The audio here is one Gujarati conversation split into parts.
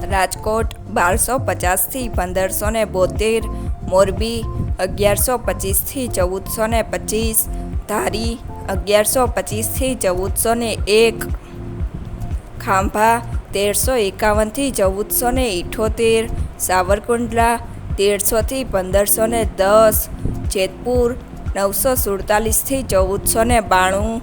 રાજકોટ બારસો પચાસથી પંદરસો ને બોતેર, મોરબી અગિયારસો પચીસથી ચૌદસો ને પચીસ, ધારી અગિયારસો પચીસથી ચૌદસો ને એક, ખાંભા તેરસો એકાવનથી ચૌદસો ને ઇઠોતેર, સાવરકુંડલા તેરસોથી પંદરસો ને દસ, જેતપુર નવસો સુડતાલીસથી ચૌદસો ને બાણું,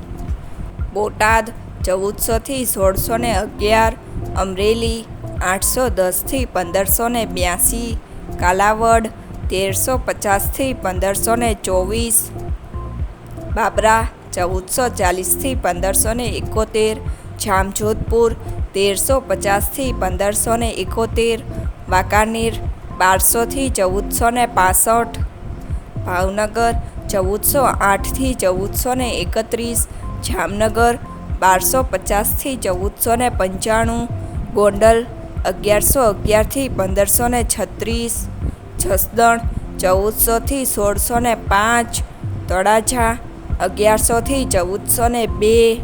બોટાદ ચૌદસોથી સોળસો ને અગિયાર, અમરેલી આઠસો દસથી પંદરસો ને બ્યાસી, કાલાવડ તેરસો પચાસથી પંદરસો ને ચોવીસ, બાબરા ચૌદસો ચાલીસથી પંદરસો ને એકોતેર, જામજોધપુર તેરસો પચાસથી પંદરસો ને એકોતેર, વાંકાનેર બારસોથી ચૌદસો ને પાસઠ, ભાવનગર ચૌદસો આઠથી ચૌદસો ને એકત્રીસ, જામનગર બારસો પચાસથી ચૌદસો ને પંચાણું, ગોંડલ અગિયારસો અગિયારથી પંદરસો ને છત્રીસ, જસદણ ચૌદસોથી સોળસો ને પાંચ, તળાજા અગિયારસોથી ચૌદસો ને બે